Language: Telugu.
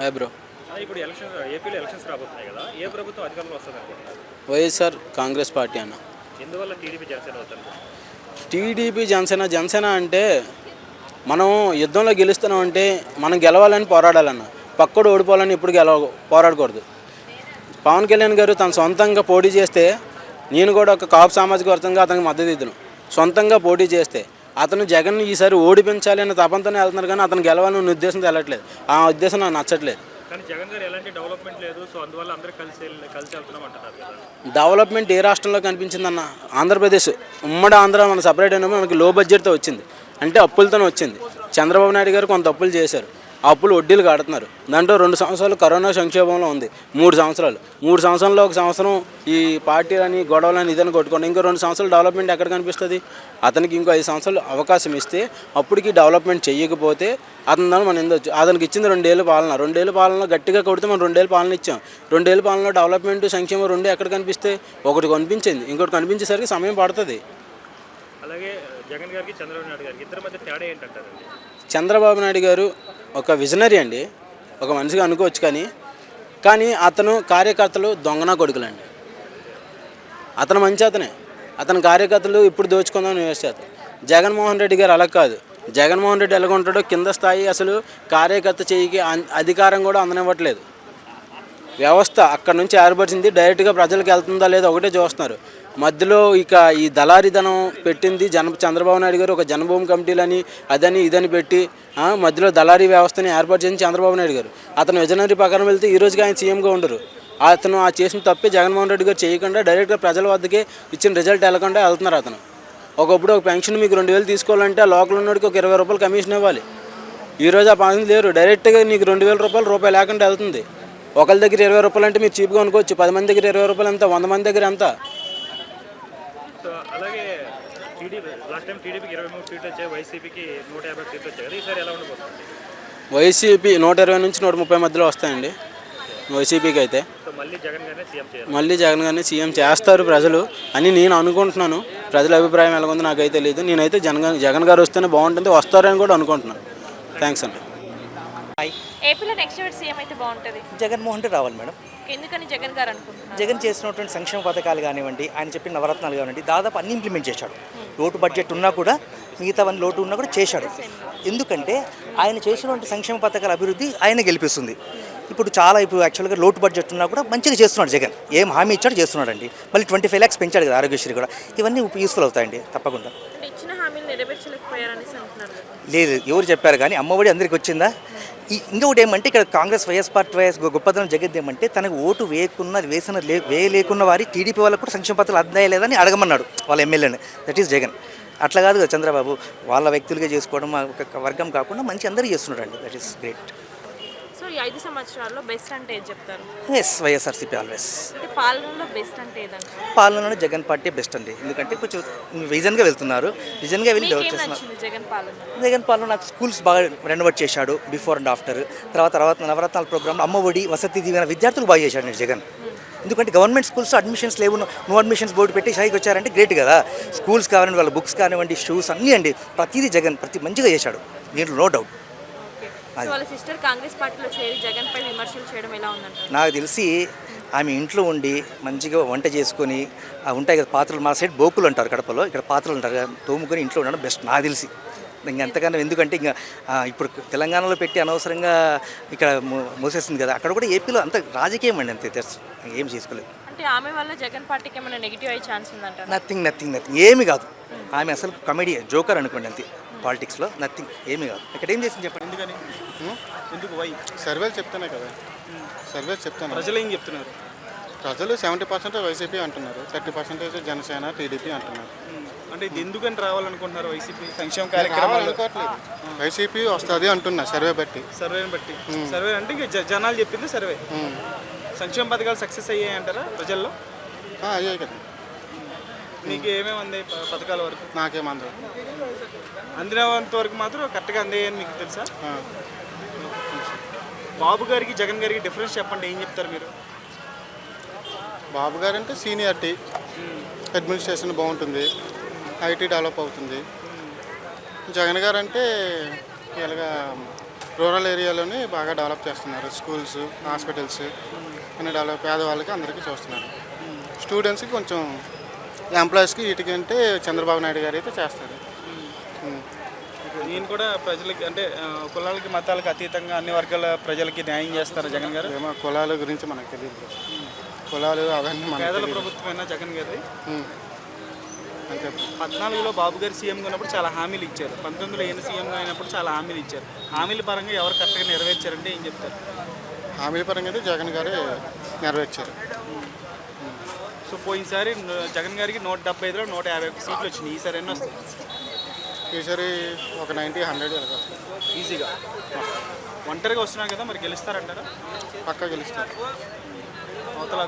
Hi bro? ఇప్పుడు ఎలక్షన్ ఏపీలో ఎలక్షన్స్ రాబోతున్నాయి కదా ఏ ప్రభుత్వం అధికారంలో వస్తుంది వైఎస్ఆర్ కాంగ్రెస్ పార్టీ అన్న. ఎందువల్ల టీడీపీ జనసేన అవుతారు టీడీపీ జనసేన జనసేన అంటే మనం యుద్ధంలో గెలుస్తున్నాం అంటే మనం గెలవాలని పోరాడాలన్న. పక్కడు ఓడిపోవాలని ఇప్పుడు గెలవ పోరాడకూడదు. పవన్ కళ్యాణ్ గారు తన సొంతంగా పోటీ చేస్తే నేను కూడా ఒక కాపు సామాజిక వర్గంగా అతనికి మద్దతు ఇద్దును. సొంతంగా పోటీ చేస్తే అతను జగన్ ఈసారి ఓడిపించాలి అనే తపంతోనే వెళ్తున్నారు కానీ అతను గెలవాలని ఉద్దేశంతో వెళ్ళట్లేదు. ఆ ఉద్దేశం నాకు నచ్చట్లేదు. కానీ జగన్ గారు ఎలాంటి డెవలప్మెంట్ లేదు సో అందువల్ల అందరూ కలిసి వెళ్ళి- కలిసి వెళ్తున్నాం అంటున్నారు కదా. డెవలప్మెంట్ ఏ రాష్ట్రంలో కనిపించిందన్న? ఆంధ్రప్రదేశ్. ఉమ్మడి ఆంధ్ర మన సపరేట్ అయినప్పుడు మనకి లో బడ్జెట్తో వచ్చింది. అంటే అప్పులతోనే వచ్చింది. చంద్రబాబు నాయుడు గారు కొంత అప్పులు చేశారు. అప్పులు వడ్డీలు కడుతున్నారు. దాంట్లో రెండు సంవత్సరాలు కరోనా సంక్షోభంలో ఉంది. మూడు సంవత్సరాలు. మూడు సంవత్సరాల్లో ఒక సంవత్సరం ఈ పార్టీలని గొడవలని ఇదని కొట్టుకోండి ఇంకో రెండు సంవత్సరాలు డెవలప్మెంట్ ఎక్కడ కనిపిస్తుంది? అతనికి ఇంకో ఐదు సంవత్సరాలు అవకాశం ఇస్తే అప్పటికి డెవలప్మెంట్ చేయకపోతే అతని దాన్ని మనం ఎందుకు అతనికి ఇచ్చింది రెండేళ్ళు పాలన. రెండేళ్ళు పాలన గట్టిగా కొడితే మనం రెండేళ్ళు పాలన ఇచ్చాం. రెండేళ్ళు పాలనలో డెవలప్మెంట్ సంక్షేమం రెండు ఎక్కడ కనిపిస్తే ఒకటి కనిపించింది. ఇంకోటి కనిపించేసరికి సమయం పడుతుంది. అలాగే జగన్ గారికి చంద్రబాబు నాయుడు గారికి ఇద్దరి మధ్య తేడా ఏంటంటారండి? చంద్రబాబు నాయుడు గారు ఒక విజనరీ అండి. ఒక మనిషిగా అనుకోవచ్చు కానీ కానీ అతను కార్యకర్తలు దొంగన కొడుకులండి. అతను మంచి అతనే. అతని కార్యకర్తలు ఇప్పుడు దోచుకుందామని చేస్తారు. జగన్మోహన్ రెడ్డి గారు అలా కాదు. జగన్మోహన్ రెడ్డి ఎలాగ ఉంటాడో కింద స్థాయి అసలు కార్యకర్త చేయికి అధికారం కూడా అందనివ్వట్లేదు. వ్యవస్థ అక్కడ నుంచి ఏర్పరిచింది డైరెక్ట్గా ప్రజలకు వెళ్తుందా లేదా ఒకటే చూస్తున్నారు. మధ్యలో ఇక ఈ దళారీధనం పెట్టింది జన చంద్రబాబు నాయుడు గారు ఒక జనభూమి కమిటీలని అదని ఇదని పెట్టి మధ్యలో దళారీ వ్యవస్థని ఏర్పరిచింది చంద్రబాబు నాయుడు గారు. అతను విజనరీ ప్రకారం వెళ్తే ఈ రోజుకి ఆయన సీఎంగా ఉండరు. అతను ఆ చేసిన తప్పే జగన్మోహన్ రెడ్డి గారు చేయకుండా డైరెక్ట్గా ప్రజల వద్దకే ఇచ్చిన రిజల్ట్ వెళ్ళకుండా వెళ్తున్నారు అతను. ఒకప్పుడు ఒక పెన్షన్ మీకు రెండు వేలు తీసుకోవాలంటే ఆ లోకల్ ఉన్నోడికి ఒక ఇరవై రూపాయలు కమిషన్ ఇవ్వాలి. ఈరోజు ఆ పని లేరు. డైరెక్ట్గా నీకు రెండు వేల రూపాయలు రూపాయి లేకుండా వెళ్తుంది. ఒకరి దగ్గర ఇరవై రూపాయలు అంటే మీరు చీప్గా అనుకోవచ్చు. పది మంది దగ్గర ఇరవై రూపాయలు ఎంత? వంద మంది దగ్గర ఎంత? అలాగే వైసీపీ నూట ఇరవై నుంచి నూట ముప్పై మధ్యలో వస్తాయండి. వైసీపీకి అయితే. మళ్ళీ జగన్ గారినే సీఎం చేస్తారు ప్రజలు. అని నేను అనుకుంటున్నాను. ప్రజల అభిప్రాయం ఎలా ఉందో నాకైతే తెలియదు నేనైతే జగన్ జగన్ గారు వస్తేనే బాగుంటుంది. వస్తారని కూడా అనుకుంటున్నాను. థ్యాంక్స్ అండి. ఏపీలో నెక్స్ట్ ఇయర్ సీఎం అయితే బాగుంటుంది. జగన్మోహన్ రెడ్డి రావాలి మేడం. ఎందుకని జగన్ గారు అనుకుంటున్నారు? జగన్ చేసినటువంటి సంక్షేమ పథకాలు కానివ్వండి ఆయన చెప్పిన నవరత్నాలు కానివ్వండి దాదాపు అన్ని ఇంప్లిమెంట్ చేశాడు. లోటు బడ్జెట్ ఉన్నా కూడా మిగతావన్నీ లోటు ఉన్నా కూడా చేశాడు. ఎందుకంటే ఆయన చేసినటువంటి సంక్షేమ పథకాల అభివృద్ధి ఆయన గెలిపిస్తుంది. ఇప్పుడు చాలా ఇప్పుడు యాక్చువల్గా లోటు బడ్జెట్ ఉన్నా కూడా మంచిగా చేస్తున్నాడు జగన్. ఏం హామీ ఇచ్చాడు చేస్తున్నాడండి. మళ్ళీ ట్వంటీ ఫైవ్ ల్యాక్స్ పెంచాడు కదా ఆరోగ్యశ్రీ కూడా. ఇవన్నీ యూస్ఫుల్ అవుతాయండి తప్పకుండా. లేదు ఎవరు చెప్పారు కానీ అమ్మఒడి అందరికి వచ్చిందా? ఇంకొకటి ఏమంటే ఇక్కడ కాంగ్రెస్ వైఎస్ పార్టీ వైఎస్ గొప్పతనం జగన్ ఏమంటే తనకు ఓటు వేయకున్న వేసిన లే వేయలేకున్న వారి టీడీపీ వాళ్ళకు కూడా సంక్షేమ పత్రాలు అందాయా లేదని అడగమన్నాడు వాళ్ళ ఎమ్మెల్యేని. That is Jagan. అట్లా కాదు కదా చంద్రబాబు. వాళ్ళ వ్యక్తులుగా చేసుకోవడం ఒక వర్గం కాకుండా మంచి అందరూ చేస్తున్నాడు దట్ ఈస్ గ్రేట్. ఈ ఐదు సంవత్సరాల్లో బెస్ట్ అంటే ఏది చెప్తారు? ఎస్ వైఎస్ఆర్సీపీ ఆల్వేస్ అంటే పాలనలో బెస్ట్ అంటే ఏదంటారు? పాలనలో జగన్ పార్టీ బెస్ట్ అండి. ఎందుకంటే కొంచెం విజన్గా వెళ్తున్నారు. విజన్గా వెళ్ళి డెవలప్ చేస్తున్నారు నచ్చింది జగన్ పాలన జగన్ పాలన నాకు స్కూల్స్ బాగా రెనోవేట్ చేశాడు బిఫోర్ అండ్ ఆఫ్టర్ తర్వాత తర్వాత నవరత్నాల ప్రోగ్రామ్ అమ్మఒడి వసతి దీవెన విద్యార్థులు బాగా చేశాడు నేను జగన్. ఎందుకంటే గవర్నమెంట్ స్కూల్స్ అడ్మిషన్స్ లేవు నో అడ్మిషన్స్ బోర్డు పెట్టి సైకి వచ్చారంటే గ్రేట్ కదా. స్కూల్స్ కానివ్వండి వాళ్ళ బుక్స్ కానివ్వండి షూస్ అన్నీ అండి. ప్రతిదీ జగన్ ప్రతి మంచిగా చేశాడు. దీంట్లో నో డౌట్ వాళ్ళ సిస్టర్ కాంగ్రెస్ పార్టీలో చేరి జగన్ పై విమర్శలు చేయడం ఎలా ఉందంటారు? నాకు తెలిసి ఆమె ఇంట్లో ఉండి మంచిగా వంట చేసుకొని ఆ ఉంటాయి కదా పాత్రలు మా సైడ్ బోకులు అంటారు కడపలో. ఇక్కడ పాత్రలు అంటారు తోముకొని ఇంట్లో ఉండడం బెస్ట్ నాకు తెలిసి. ఇంకా ఎంతకన్నా ఎందుకంటే ఇంకా ఇప్పుడు తెలంగాణలో పెట్టి అనవసరంగా ఇక్కడ మూసేస్తుంది కదా అక్కడ కూడా ఏపీలో అంత రాజకీయం అండి అంతే తెస్ ఏం చేసుకోలేదు. అంటే ఆమె వల్ల జగన్ పార్టీకి ఏమైనా నెగిటివ్ అయ్యే ఛాన్స్ ఉందంటారు? నథింగ్ నథింగ్ నథింగ్ ఏమి కాదు. ఆమె అసలు కమెడీ జోకర్ అనుకోండి అంతే. పాలిటిక్స్లో నథింగ్ ఏమీ కాదు. ఇక్కడ ఏం చేసింది చెప్పండి? ఎందుకని? ఎందుకు? వై సర్వేలు చెప్తానే కదా. సర్వేలు చెప్తాను. ప్రజలు ఏం చెప్తున్నారు? ప్రజలు సెవెంటీ పర్సెంట్ వైసీపీ అంటున్నారు. థర్టీ పర్సెంటేజ్ జనసేన టీడీపీ అంటున్నారు. అంటే ఇది ఎందుకని రావాలనుకుంటున్నారు వైసీపీ? సంక్షేమ అనుకోవట్లేదు వైసీపీ వస్తుంది అంటున్నా సర్వే బట్టి. సర్వేని బట్టి. సర్వే అంటే ఇంక జ- జనాలు చెప్పింది సర్వే. సంక్షేమ పథకాలు సక్సెస్ అయ్యాయి అంటారా ప్రజల్లో? ఆ, అయ్యాయి కదా. మీకు ఏమేమి ప- పథకాల వరకు? నాకేమంది అందినంత వరకు మాత్రం కరెక్ట్గా అందాయని మీకు తెలుసా? బాబు గారికి జగన్ గారికి డిఫరెన్స్ చెప్పండి ఏం చెప్తారు మీరు? బాబు గారు అంటే సీనియారిటీ అడ్మినిస్ట్రేషన్ బాగుంటుంది. ఐటీ డెవలప్ అవుతుంది. జగన్ గారు అంటే ఇలాగా రూరల్ ఏరియాలోనే బాగా డెవలప్ చేస్తున్నారు. స్కూల్స్ హాస్పిటల్స్ అన్ని డెవలప్ పేదవాళ్ళకి అందరికీ చూస్తున్నారు. స్టూడెంట్స్కి కొంచెం ఎంప్లాయీస్కి వీటికి అంటే చంద్రబాబు నాయుడు గారు అయితే చేస్తారు. ఈయన కూడా ప్రజలకి అంటే కులాలకి మతాలకు అతీతంగా అన్ని వర్గాల ప్రజలకి న్యాయం చేస్తారు జగన్ గారు? ఏమో కులాల గురించి మనకు తెలియదు కులాలు అవన్నీ పేదల ప్రభుత్వమైనా జగన్ గారి. అంతే పద్నాలుగులో బాబు గారు సీఎంగా ఉన్నప్పుడు చాలా హామీలు ఇచ్చారు. పంతొమ్మిదిలో ఈయన సీఎంగా అయినప్పుడు చాలా హామీలు ఇచ్చారు. హామీల పరంగా ఎవరు కరెక్ట్గా నెరవేర్చారంటే ఏం చెప్తారు? హామీల పరంగా అయితే జగన్ గారే నెరవేర్చారు. సో పోయినసారి జగన్ గారికి నూట డెబ్బై ఐదులో నూట యాభై సీట్లు వచ్చినాయి. ఈసారి ఎన్ని వస్తాయి? ఈసారి ఒక నైంటీ హండ్రెడ్ ఈజీగా. ఒంటరిగా వస్తున్నారు కదా మరి గెలుస్తారంటారా? పక్కా గెలుస్తారు అవతల